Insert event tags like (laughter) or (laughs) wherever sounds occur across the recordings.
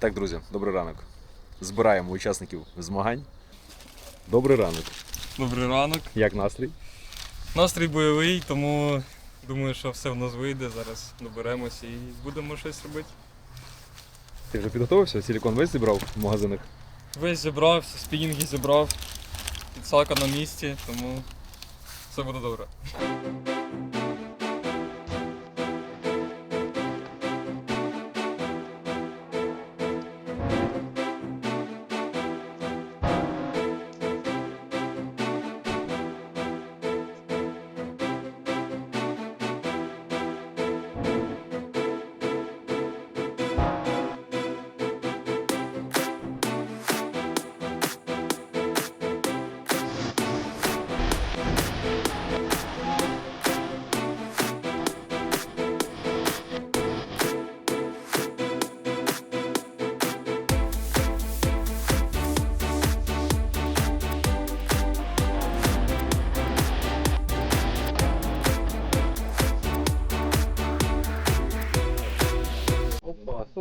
Так, друзі, добрий ранок. Збираємо учасників змагань. Добрий ранок. Добрий ранок. Як настрій? Настрій бойовий, тому думаю, що все в нас вийде. Зараз доберемося і будемо щось робити. Ти вже підготувався? Силікон весь зібрав в магазинах? Весь зібрав, всі спінінги зібрав, підсака на місці, тому все буде добре.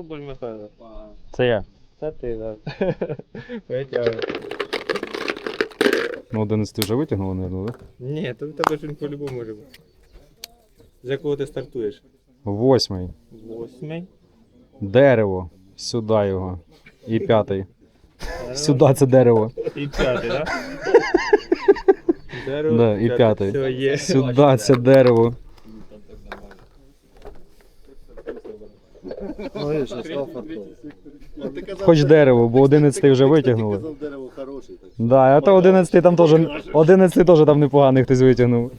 Соболь Михайло. Це я. Це ти, так. Витягуй. (laughs) Ну, 11 вже витягнули, мабуть, так? Ні, то в тебе ж він по-любому може бути. З якого ти стартуєш? Восьмий. Восьмий. Дерево. Сюди його. І п'ятий. Сюди це дерево. І п'ятий, так? Дерево. (laughs) Да, і п'ятий. Все, є. Сюди це дерево. Ну, я ще став фартовий. Хоч дерево, бо 11 вже Ти казав, дерево хороше. Так. Да, а то 11 там теж 11 теж там непоганий хтось витягнув.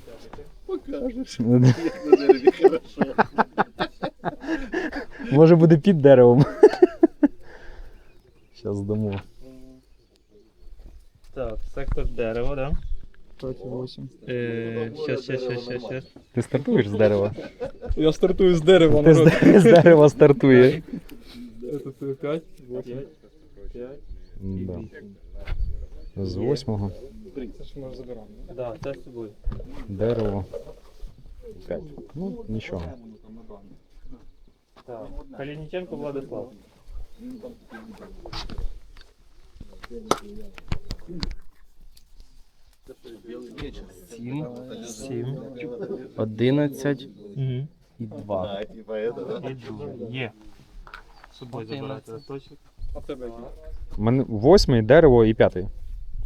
Покажеш, ну, як на дереві хорошо. Може буде під деревом. Зараз дамо. Так, сектор дерева, да? 28. Сейчас, э, сейчас, сейчас, сейчас, сейчас. Ты стартуешь з дерева? Я стартую з дерева, Ти з, (laughs) дерева стартує. Это ты 5, 8, 5. Да. З восьмого Це ж ми забираємо. Да, це з собою. дерево. П'ять. Ну, нічого. Так. Калініченко Владислав. Сім, сім, одинадцять Угу. і два. А, типа это, да? І дуже. Є. З собою забирати? У мене восьмий, дерево і п'ятий.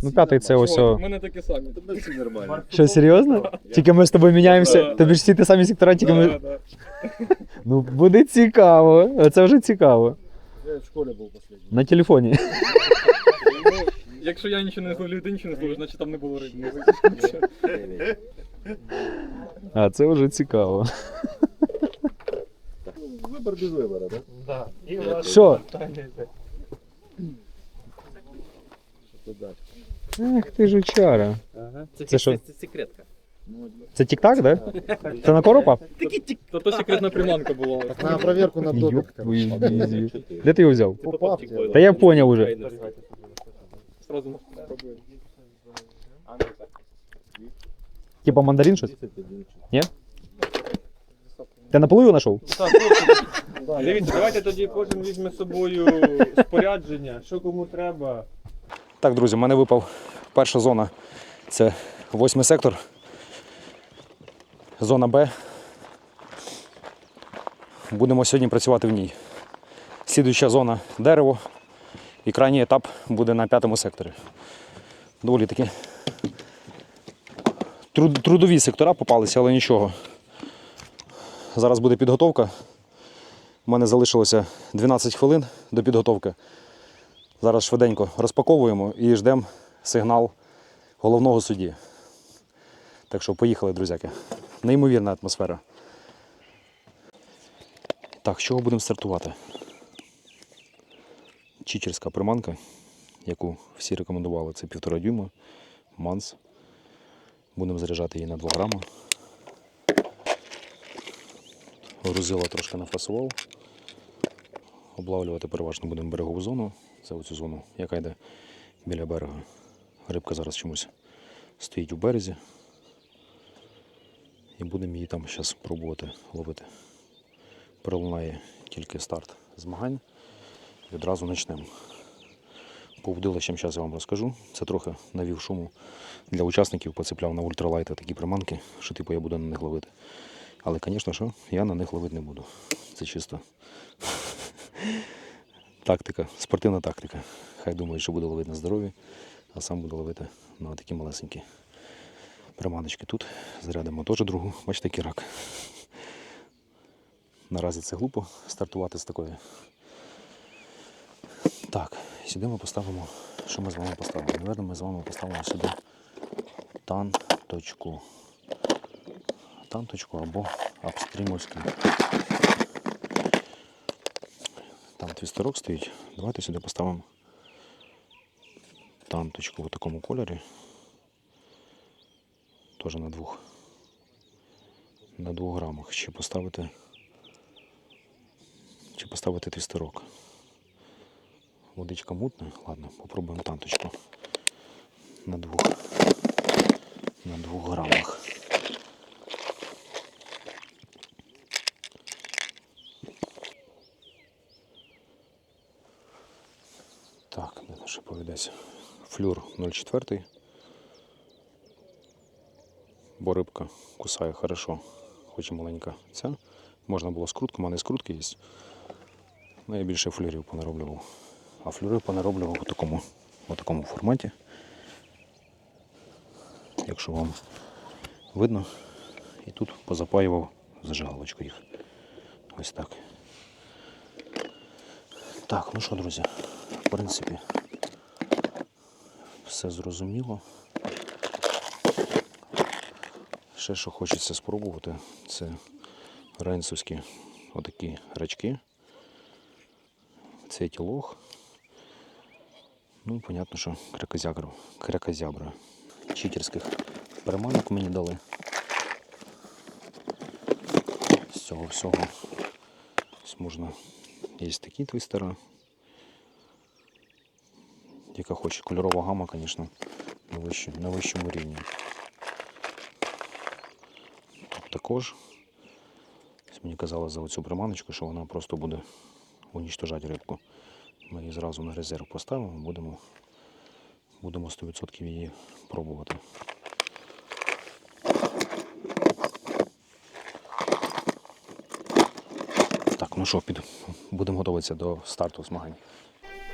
Ну, п'ятий це ось. О- мене такі самі. Тебе все нормально. Що, серйозно? Тільки ми з тобою міняємося. Тобі ж всі ті самі сектора, тільки Да, ми. да. Ну, буде цікаво. Це вже цікаво. Я в школі був останній. На телефоні. (laughs) Якщо я нічого не зловлю, ти нічого не зловиш, значить там не було риби. А, це вже цікаво. Вибор без вибору, так? Да. І ваше Що? питання. Далі? Ах ти жучара. Ага. Це що? Це секретка. Це тік-так, да? Це на коропа? Та то секретна приманка була. На проверку на Ёб допит. твою дивізію. Де ти його взяв? Попав. Та я поняв уже. Спробую. Типа мандарин щось? Ні? Ти на полу його знайшов? Дивіться, давайте тоді кожен візьме з собою спорядження, що кому треба. Так, друзі, в мене випав перша зона. Це восьмий сектор. Зона Б. Будемо сьогодні працювати в ній. Слідуюча зона дерево. І крайній етап буде на п'ятому секторі. Доволі таки труд- трудові сектора попалися, але нічого. Зараз буде підготовка. У мене залишилося 12 хвилин до підготовки. Зараз швиденько розпаковуємо і ждемо сигнал головного судді. Так що поїхали, друзяки. Неймовірна атмосфера. Так, з чого будемо стартувати? Чичерська приманка, яку всі рекомендували, це півтора дюйма, манс. Будемо заряджати її на 2 грама. Грузила трошки нафасував. Облавлювати переважно будемо берегову зону. Це оцю зону, яка йде біля берега. Рибка зараз чомусь стоїть у березі. І будемо її там зараз пробувати ловити. Пролунає тільки старт змагань. Відразу почнемо. По вдилищам зараз я вам розкажу. Це трохи навів шуму для учасників, поцепляв на ультралайти такі приманки, що типу я буду на них ловити. Але, звісно, що я на них ловити не буду. Це чисто (laughs) тактика, спортивна тактика. Хай думають, що буду ловити на здоров'я, а сам буду ловити на такі малесенькі приманочки. Тут зарядимо теж другу. Бачите, який рак. Наразі це глупо стартувати з такої. Так, сюди ми поставимо. Що ми з вами поставимо? Наверно, ми з вами поставимо сюди тан-точку. Танточку або апстрімовський. Там твістерок стоїть. Давайте сюди поставимо танточку в такому кольорі. Теж на двох. На двох грамах. Чи поставити. Чи поставити твістерок. Водичка мутна. Ладно, попробуємо танточку. На двох. На двох грамах. Так, де наш повідець? Флюр 0,4. Бо рибка кусає хорошо, хоч і маленька ця. Можна було скрутку, у мене скрутки є. Ну, я більше флюрів понароблював. А флюри понароблював у такому, у такому форматі. Якщо вам видно, і тут позапаював зажигалочку їх. Ось так. Так, ну що, друзі, в принципі, все зрозуміло. Ще що хочеться спробувати, це рейнсовські отакі рачки. Це тілох. Ну, понятно, що кракозябра. Читерських приманок мені дали. З цього всього ось можна Є такі твістера. Яка хоче. Кольорова гама, звісно, на, вищу, на вищому рівні. Тут також. Мені казали за оцю приманочку, що вона просто буде унічтожати рибку. Ми її зразу на резерв поставимо, будемо, будемо 100% її пробувати. Так, ну що, під... будемо готуватися до старту змагань.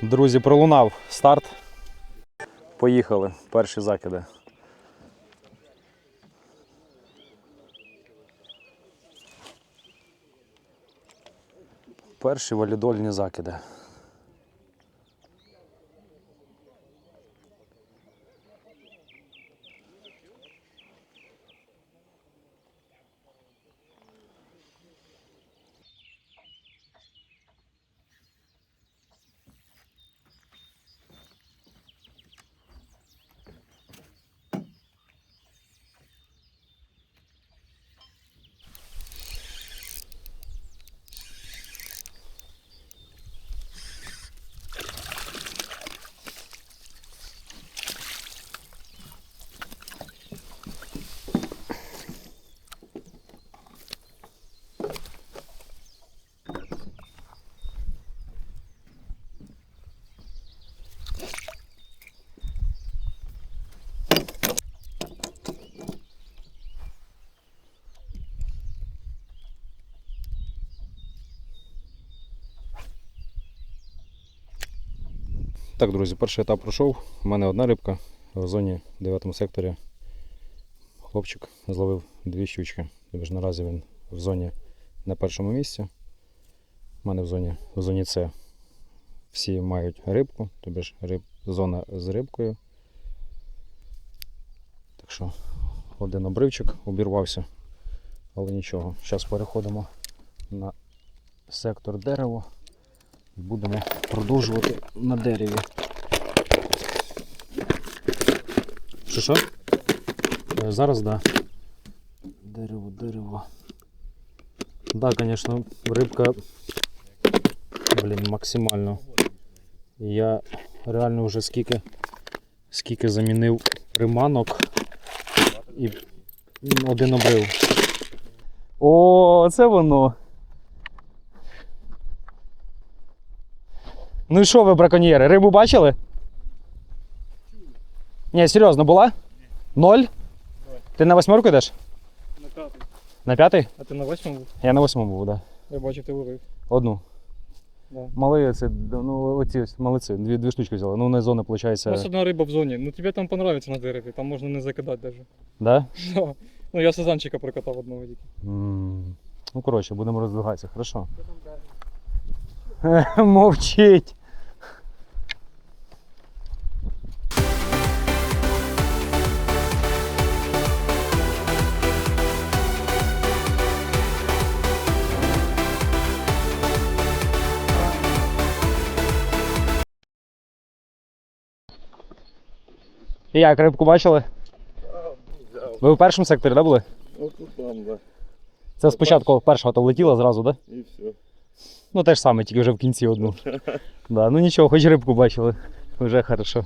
Друзі, пролунав старт. Поїхали. Перші закиди. Перші валідольні закиди. Так, друзі, перший етап пройшов. У мене одна рибка в зоні 9 секторі. Хлопчик зловив дві щучки. Тобто наразі він в зоні на першому місці. У мене в зоні, в зоні С всі мають рибку, тобі ж риб, зона з рибкою. Так що один обривчик обірвався, але нічого. Зараз переходимо на сектор дерево і будемо продовжувати на дереві. Що що? Е, Зараз да. Дерево, дерево. Да, звісно, рибка блін, максимально. Я реально вже скільки, скільки замінив приманок і один обрив. О, це воно. Ну і що ви, браконьєри, рибу бачили? Ні, серйозно, була? Ноль? Ти на восьмерку йдеш? На п'ятий. На п'ятий? А ти на восьмому був? Я на восьмому був, так. Да. Я бачу, ти ловив. Одну. Да. Мали це, ну оці ось молодці, дві, дві штучки взяли. Ну, не зона, виходить. У нас одна риба в зоні. Ну тобі там понравиться на дереві, там можна не закидати навіть. Да? Ну я сазанчика прокатав одного тільки. М, Ну, коротше, будемо роздвигатися, хорошо. (laughs) Мовчить. І як, рибку бачили? Ви в першому секторі, да, були? Ну, тут там, да. Це спочатку першого то влетіло зразу, так? Да? І все. Ну те ж саме, тільки вже в кінці одну. (laughs) Да, ну нічого, хоч рибку бачили. Вже хорошо.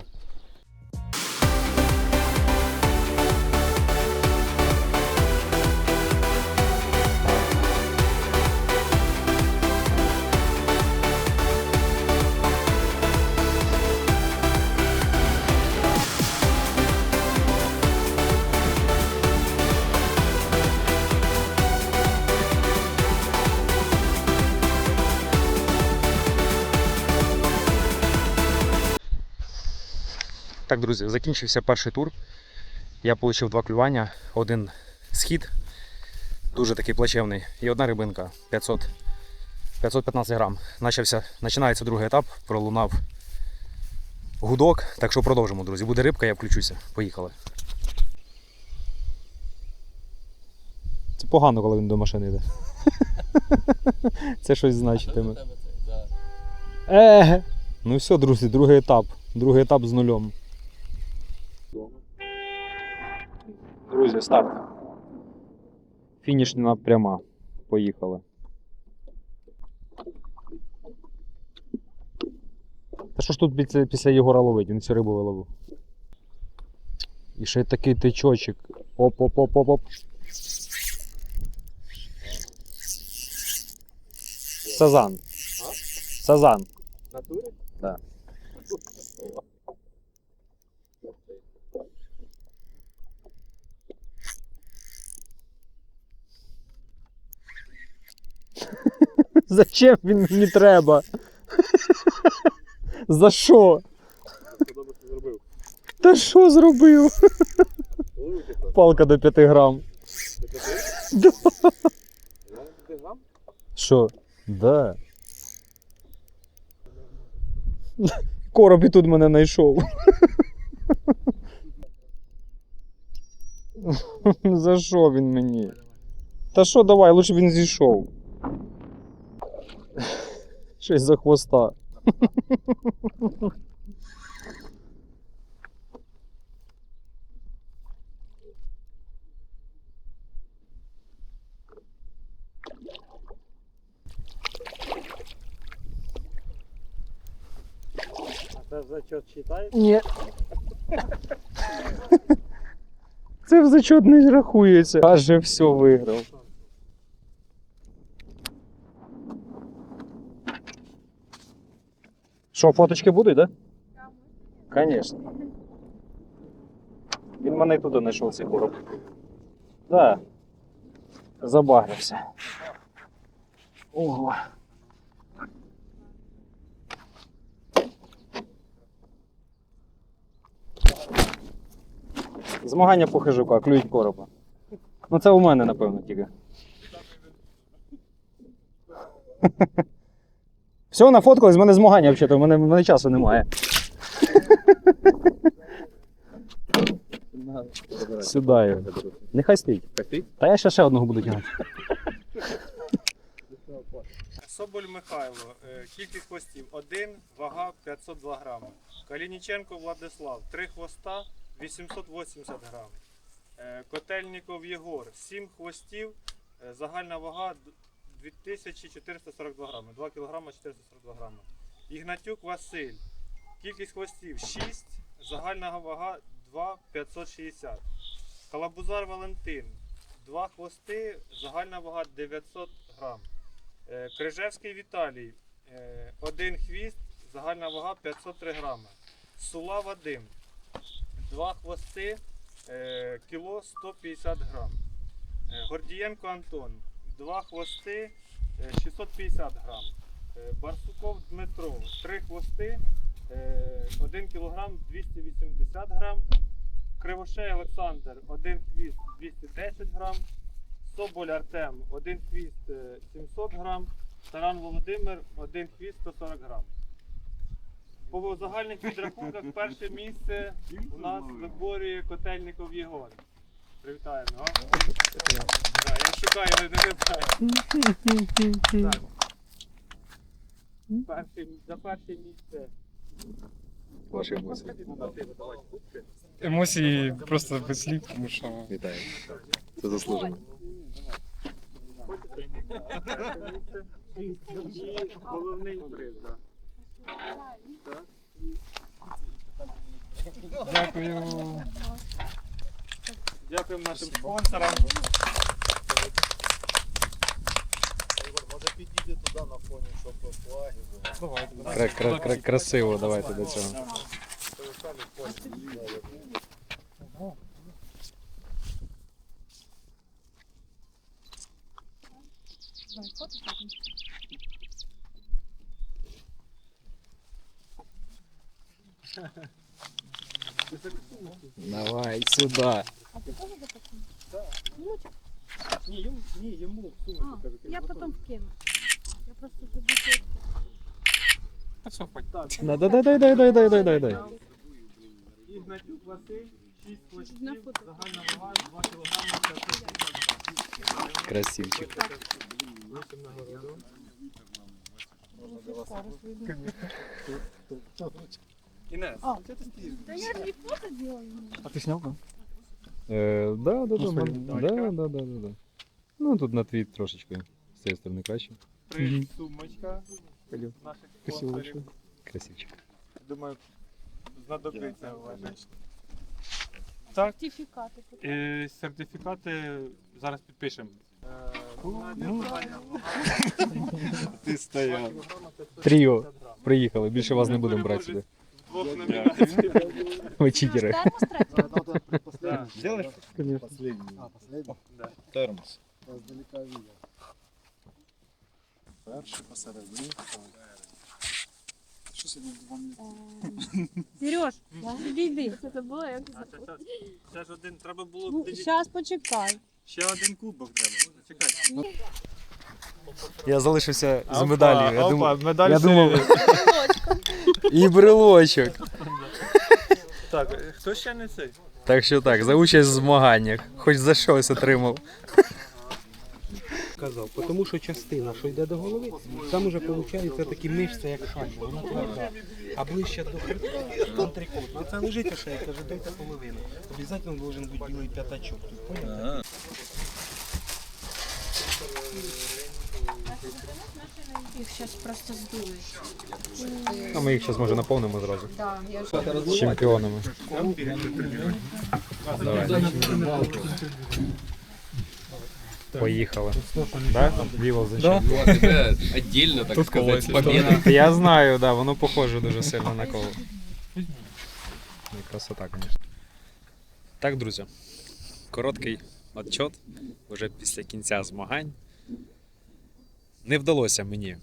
Так, друзі, закінчився перший тур. Я отримав два клювання, один схід, дуже такий плачевний, і одна рибинка 500, 515 грам. Начався, починається другий етап, пролунав гудок, так що продовжимо, друзі. Буде рибка, я включуся. Поїхали. Це погано, коли він до машини йде. (laughs) Це щось значитиме. Е, ну все, друзі, другий етап. Другий етап з нульом. Друзі, старт. Фінішна пряма. Поїхали. Та що ж тут після, після Єгора ловить? Він всю рибу виловив. І ще такий тичочок. Оп-оп-оп-оп-оп. Сазан. Сазан. Натурі? Да. Зачем він мені треба? За що? Та що зробив? Палка до 5 грам. Да. Ти грам? Що? Да. Короб і тут мене знайшов. За що він мені? Та що давай, лучше він зійшов. Щось за хвоста. А це зачет читає? Ні. Це в зачет не рахується. Каже, все виграв. Що, фоточки будуть, так? Да? Звісно. Він мене і туди знайшов цей короб. Да. Забагрився. Ого. Змагання по хижука, клюють короба. Ну це у мене, напевно, тільки. (laughs) (laughs) Все, нафоткались, в мене змагання взагалі, в мене, в мене часу немає. Його. Нехай стоїть. Та я ще ще одного буду тягати. Соболь Михайло, е, кількість хвостів 1, вага 502 грами. Калініченко Владислав, 3 хвоста 880 грам. Е, Котельніков Єгор, 7 хвостів, е, загальна вага 2442 грами, 2 кг 442 грами. Ігнатюк Василь, кількість хвостів 6, загальна вага 2560. Калабузар Валентин, 2 хвости, загальна вага 900 грам. Е, Крижевський Віталій. е, Один хвіст, загальна вага 503 грами. Сула Вадим. Два хвости, е, кіло 150 грам. Е, Гордієнко Антон. Два хвости, е, 650 грам. Е, Барсуков Дмитро. Три хвости, е, 1 кг 280 грам. Кривошей Олександр, один хвіст 210 грам. Соболь Артем, один хвіст е, 700 грам. Таран Володимир, один хвіст 140 грам. По загальних підрахунках перше місце у нас виборює котельников Єгор. Привітаємо. а? Да, я шукаю, але не знаю. Так. Перше, за перше місце. Ваші емоції. Емоції просто без слів, тому що Вітаю. Це заслужено. Головний приз. Да. дякую. Дякуємо нашим спонсорам. Може підійти туди на фоні, щоб флаги були. Давайте. красиво, давайте до цього. Давай сюди. Ні, йому, в А, кажу, я кажу, потом вкину. Я просто забуду. Та все, хоч. Так, Да, дай, дай, дай, дай, дай, дай, дай, дай. Ігнатюк Василь, 6 хвостів, На фото. загальна вага 2 кг 550 Красивчик. Інес, А. що ти стоїш? Да я не фото делаю. А ти сняв, да? Е, да, да, да, Ну, да, да, да, да, да, да. Ну, тут на твій трошечки з цієї сторони краще. Три сумочка Пойдем. наших спонсорів. Красивчик. Думаю, знадобиться вважаю. Так, Сертификаты. і сертифікати зараз підпишемо. Ну, Ти стояв. Тріо. Приїхали, більше вас не будемо брати сюди. Двох номінацій. Ви читери. Последний. А, последний? Да. Термос. Издалека видел. Перший посередині. Що сьогодні два минути? Сереж, відійди. Це було як це, ж один, треба було Ну, тоді- зараз почекай. ще один кубок треба. Чекай. Я залишився з медаллю. Я думав, медаль я думав, (laughs) і брелочок. Так, е, хто ще не цей? Так що так, за участь в змаганнях. Хоч за щось отримав. Казав, тому що частина, що йде до голови, там уже виходить такі мишці, як шайба, вона тверда. А ближче до хребта, там трикутна. Це лежить а шейка, каже, дайте половину. Обов'язково должен бути білий п'ятачок. Тут? Їх зараз просто здують. А ми їх зараз може наповнимо зразу. Да, я З чемпіонами. Давай. Поїхали. Да? Віло за Отдельно, так Тут сказать, победа. Я знаю, да, воно похоже дуже сильно на коло. Ну, Красота, звісно. Так, друзі. Короткий отчет вже після кінця змагань. Не вдалося мені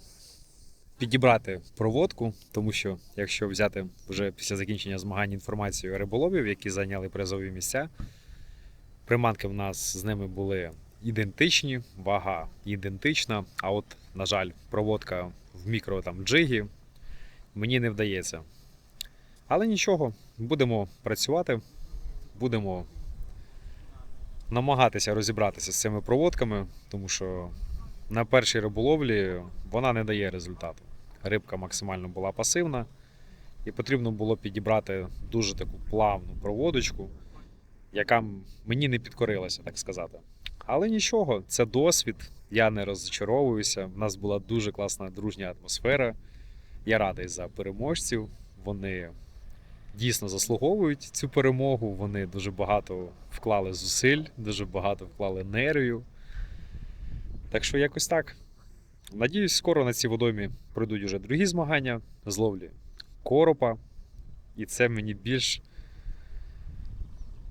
підібрати проводку, тому що якщо взяти вже після закінчення змагань інформацію риболовів, які зайняли призові місця, приманки в нас з ними були ідентичні, вага ідентична. А от, на жаль, проводка в мікро там джигі мені не вдається. Але нічого, будемо працювати, будемо намагатися розібратися з цими проводками, тому що на першій риболовлі вона не дає результату. Рибка максимально була пасивна, і потрібно було підібрати дуже таку плавну проводочку, яка мені не підкорилася, так сказати. Але нічого, це досвід. Я не розчаровуюся. В нас була дуже класна дружня атмосфера. Я радий за переможців. Вони дійсно заслуговують цю перемогу. Вони дуже багато вклали зусиль, дуже багато вклали нервів. Так що якось так. Надіюсь, скоро на цій водоймі пройдуть уже другі змагання з ловлі коропа, і це мені більш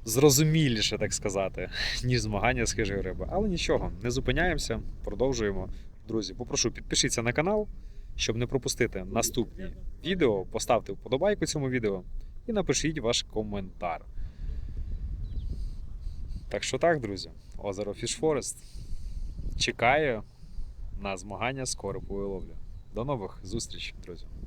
зрозуміліше, так сказати, (laughs) ніж змагання з хижої риби. Але нічого, не зупиняємося, продовжуємо. Друзі, попрошу підпишіться на канал, щоб не пропустити наступні відео. Поставте вподобайку цьому відео і напишіть ваш коментар. Так що так, друзі, озеро Forest чекає на змагання з коропової ловлі. До нових зустрічей, друзі!